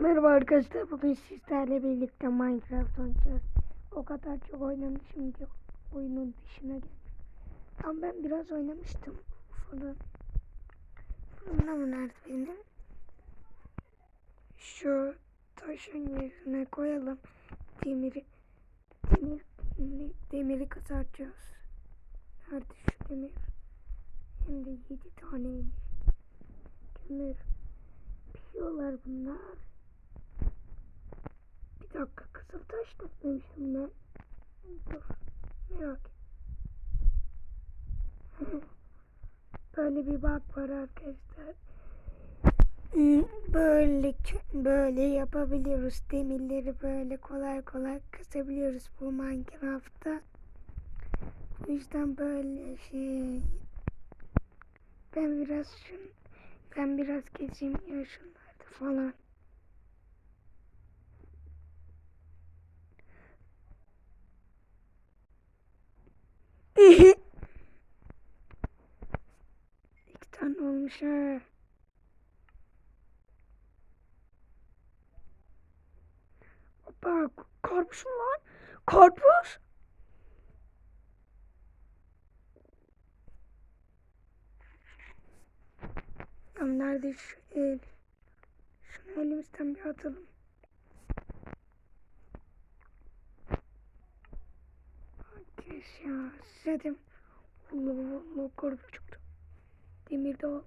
Merhaba arkadaşlar. Bugün sizlerle birlikte Minecraft oynayacağız. O kadar çok oynamışım ki oyunun dışına geldim. Ama ben biraz oynamıştım. Fırın. Fırında mı nerede benim? Şu taşın yerine koyalım. Demiri demir, demiri, demiri kızartacağız. Nerede şu demir? Hem de yedi taneymiş. Demir. Pişiyorlar bunlar. Bir dakika kızıl taş toplamışım ben. Dur merak et. Böyle bir bak var arkadaşlar. Hmm, Böyle böyle yapabiliyoruz. Demirleri böyle kolay kolay kısabiliyoruz bu Minecraft'ta. Bu yüzden böyle şey. Ben biraz şun, ben biraz gezeyim ya şunlarda falan. İki tane olmuş ha. Hoppa karpuz mu lan? Karpuz. Ama nerede şu el? Şunu elimizden bir atalım. Arkadaş ya de Allah Allah karpuz çıktı. Demir de al.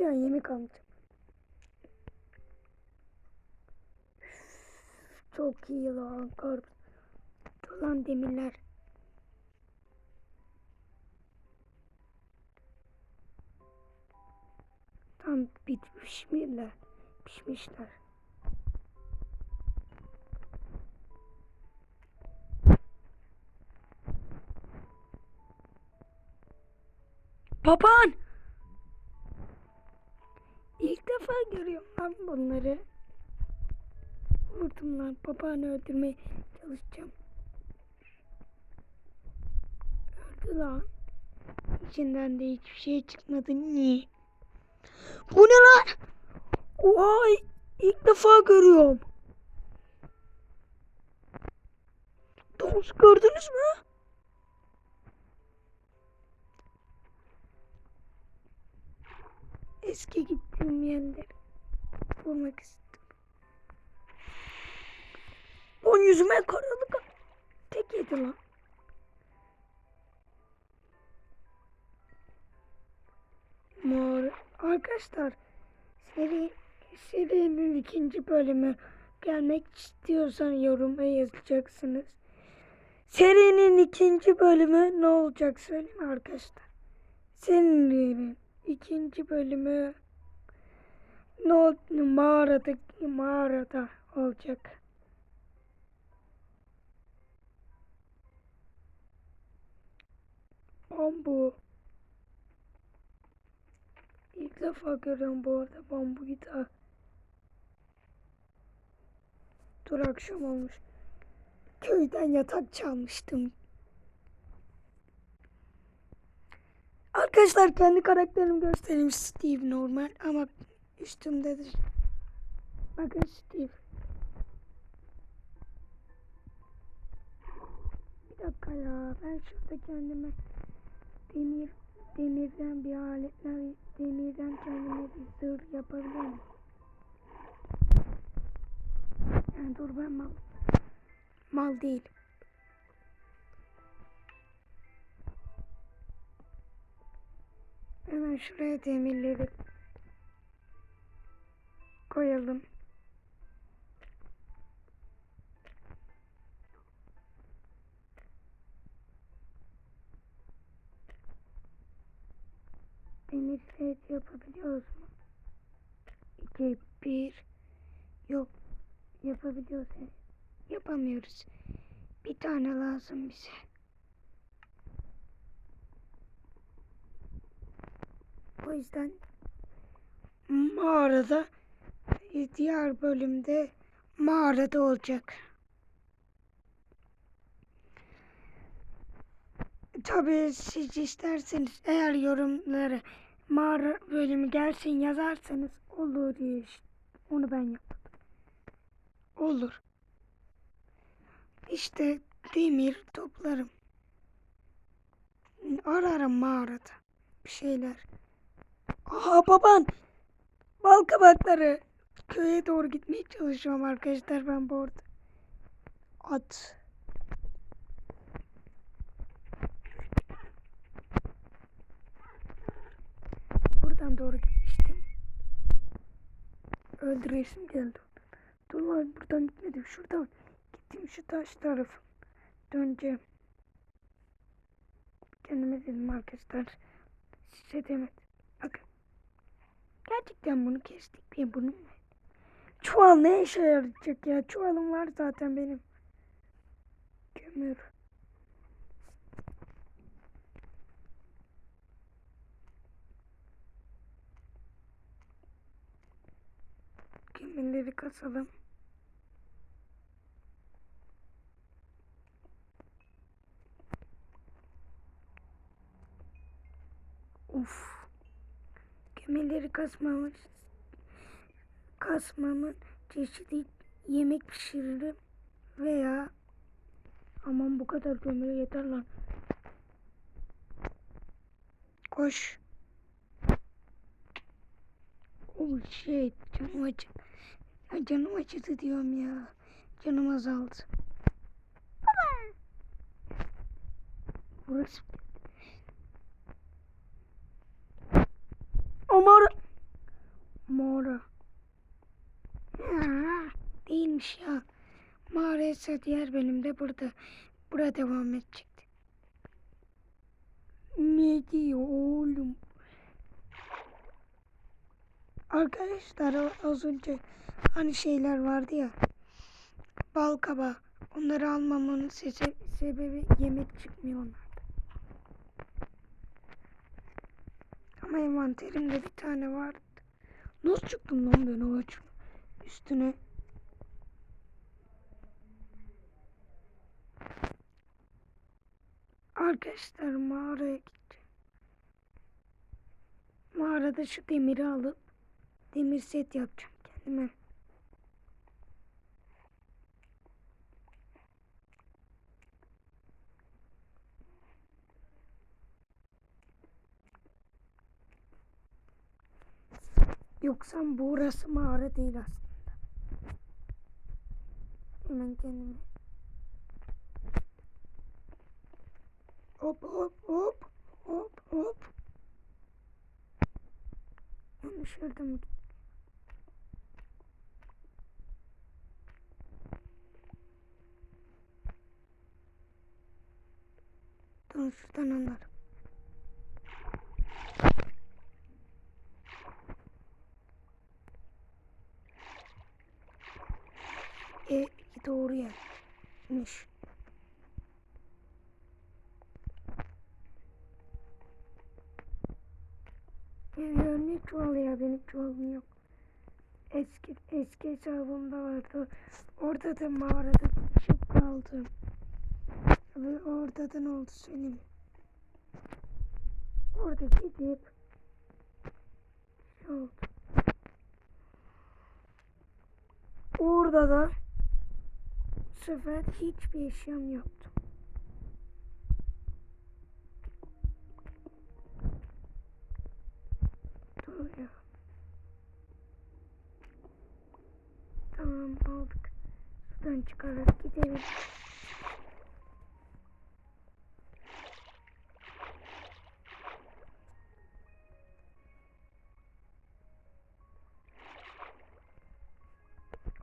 Daha yemek alacağım. Çok iyi lan karpuz. Dolan demirler. Tam bitmiş miler? Pişmişler. Baban! İlk defa görüyorum bunları. Vurdum lan. Papağanı öldürmeye çalışacağım. Öldü lan. İçinden de hiçbir şey çıkmadı. Niye? Bu ne lan? Vay! İlk defa görüyorum. Domuz gördünüz mü? Eski gittiğim yerleri bulmak istedim. Lan yüzüme karalık tek yedi lan. Mor. Arkadaşlar seri, serinin ikinci bölümü gelmek istiyorsan yoruma yazacaksınız. Serinin ikinci bölümü ne olacak söyleyin arkadaşlar. Serinin ikinci bölümü ne ol- mağarada mağarada olacak. Bambu. İlk defa görüyorum bu arada bambuyu da. Dur akşam olmuş. Köyden yatak çalmıştım. Arkadaşlar kendi karakterimi göstereyim. Steve normal ama üstümdedir. Bakın Steve. Bir dakika ya. Ben şurada kendime demir demirden bir aletler demirden kendime bir zırh yapabilir miyim? Yani dur ben mal mal değil. Hemen şuraya demirleri koyalım. Demir set yapabiliyoruz mu? 2, 1 Yok yapabiliyoruz. Yapamıyoruz. Bir tane lazım bize. O yüzden mağarada diğer bölümde mağarada olacak. Tabii siz isterseniz eğer yorumları mağara bölümü gelsin yazarsanız olur işte. Onu ben yapmadım. Olur. İşte demir toplarım. Ararım mağarada. Bir şeyler. Aha baban. Bal kabakları. Köye doğru gitmeye çalışıyorum arkadaşlar ben bu arada. At. Buradan doğru gitmiştim. Öldüresim geldi. Dur lan buradan gitmedim. Şuradan gittim şu taş tarafı. Döneceğim. Kendime dedim arkadaşlar. Size demedim. Gerçekten bunu kestik diye bunu? Çuval ne işe yarayacak ya? Çuvalım var zaten benim. Kömür. Kömürleri kasalım. Uf. Kömürleri kasmamız kasmamın çeşitli yemek pişiririm veya aman bu kadar kömür yeter lan. Koş. Oh shit canım acı. Ya canım acıdı diyorum ya. Canım azaldı. Baba. Burası. Mağara. Mağara. Ha, değilmiş ya. Mağara ise diğer bölümde burada. Burada devam edecekti. Ne diyor oğlum? Arkadaşlar az önce hani şeyler vardı ya. Bal kabağı. Onları almamın sebebi yemek çıkmıyor onlarda. Ama envanterimde bir tane vardı. Nasıl çıktım lan ben o ağacın üstüne? Arkadaşlar mağaraya gideceğim. Mağarada şu demiri alıp demir set yapacağım kendime. Yoksa burası mağara değil aslında. Hemen kendime. Hop hop hop hop hop. Yanlış yerde mi? gittim? Dur şuradan anlarım. E doğru yermiş. Ya ne çuval ya benim çuvalım yok. Eski eski hesabımda vardı. Orada da mağarada düşüp kaldım. Ve orada da ne oldu söyleyeyim. Orada gidip şey oldu. Orada da bu sefer hiçbir eşyam yoktu. Dur ya. Tamam aldık. Sudan çıkarak gidelim.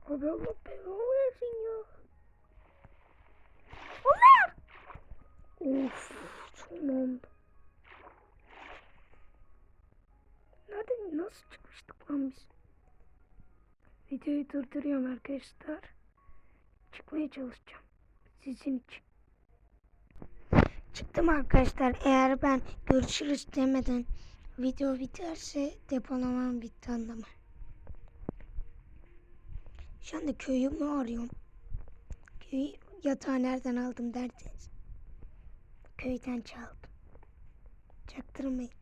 Abi Allah belanı versin ya. Biz? Videoyu durduruyorum arkadaşlar. Çıkmaya çalışacağım. Sizin için. Çıktım arkadaşlar. Eğer ben görüşürüz demeden video biterse depolamam bitti anlamı. Şu anda köyümü arıyorum. Köy yatağı nereden aldım derseniz. Köyden çaldım. Çaktırmayın.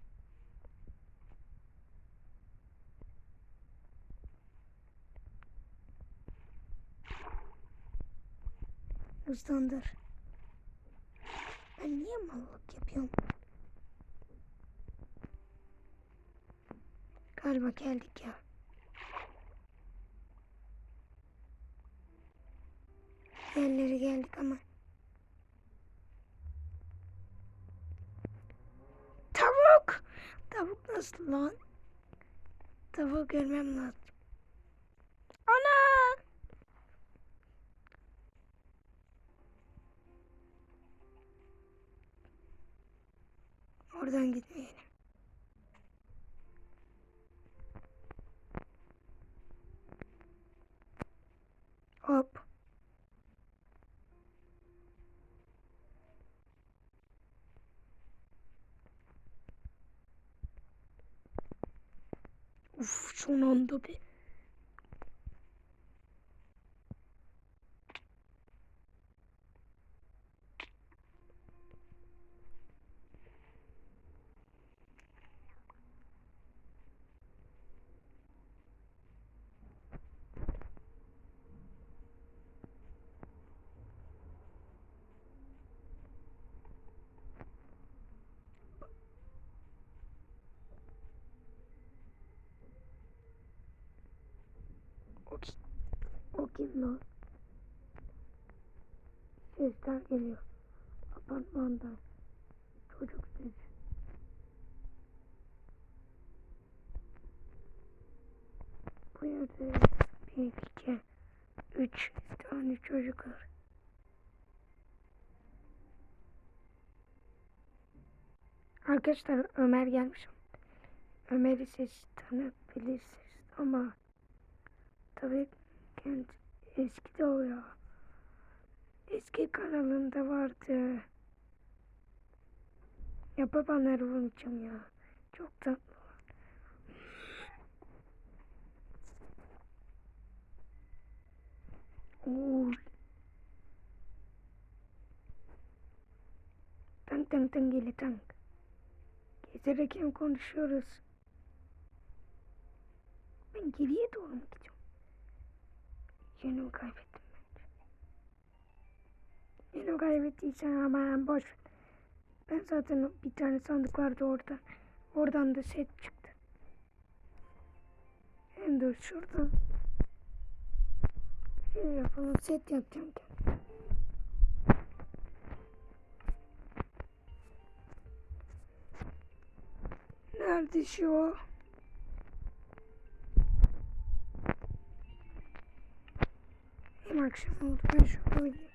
Hızlandır. Ben niye mallık yapıyorum? Galiba geldik ya. Yerlere geldik ama. Tavuk! Tavuk nasıl lan? Tavuğu görmem lazım. Oradan gitmeyelim. Hop. Uf son anda bir. Kim lan? Sesler geliyor. Apartmandan. Çocuk sesi. Bu yerde bir, iki, üç tane çocuk var. Arkadaşlar Ömer gelmiş. Ömer'i siz tanıyabilirsiniz ama Tabii kent eski de o ya. Eski kanalında vardı. Ya babanları unutacağım ya. Çok tatlı. Oo. Tank tank tank geli tank. Gezerek konuşuyoruz. Ben geriye doğru mu gidiyorum? Yönümü kaybettim bence. Yönümü kaybettiysen aman boş ver. Ben zaten bir tane sandık vardı orada. Oradan da set çıktı. Hem dur şurada. Şey yapalım set yapacağım kendim. Nerede şu? Akşam oldu ben şurada oynayayım.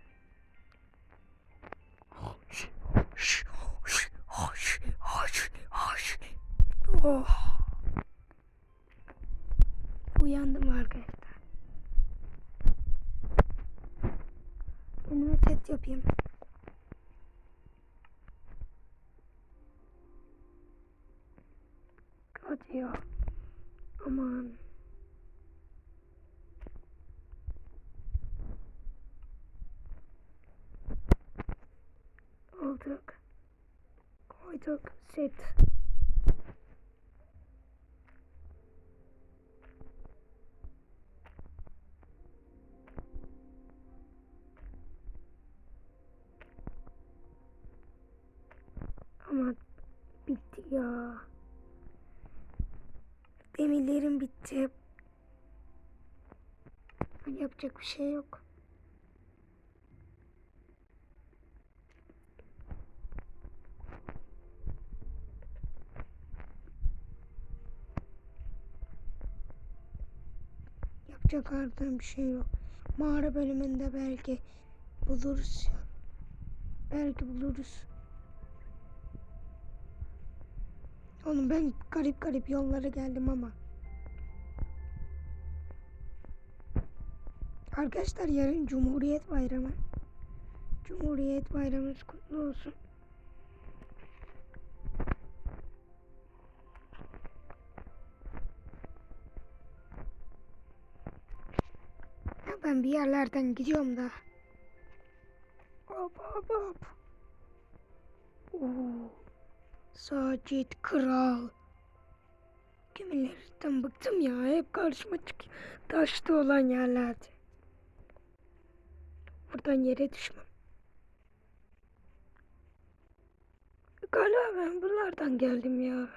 Oh. Uyandım arkadaşlar. Kendime set yapayım. Hadi ya. Aman. Aldık. Koyduk. Set. Ama bitti ya. Demirlerim bitti. Yapacak bir şey yok. Yapacak harbiden bir şey yok. Mağara bölümünde belki buluruz. Belki buluruz. Oğlum ben garip garip yollara geldim ama. Arkadaşlar yarın Cumhuriyet Bayramı. Cumhuriyet Bayramınız kutlu olsun. Bir yerlerden gidiyorum da. Hop hop hop. Sacit Kral. Gemilerden bıktım ya. Hep karşıma çıkıyor. Taşlı olan yerlerde. Buradan yere düşmem. Galiba ben buralardan geldim ya.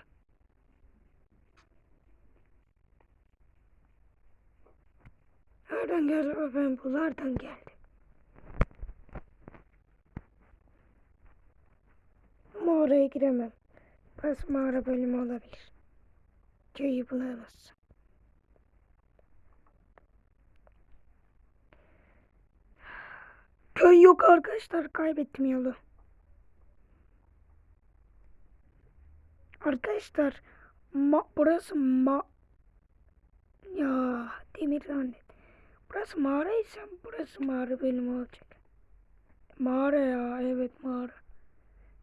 Nereden galiba ben buralardan geldim. Ama oraya giremem. Burası mağara bölümü olabilir. Köyü bulamazsın. Köy yok arkadaşlar. Kaybettim yolu. Arkadaşlar ma burası ma ya demir zannet. Burası mağara ise burası mağara bölümü olacak. Mağara ya evet mağara.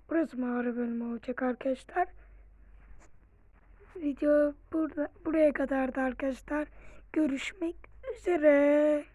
Burası mağara bölümü olacak arkadaşlar. Video burada buraya kadardı arkadaşlar. Görüşmek üzere.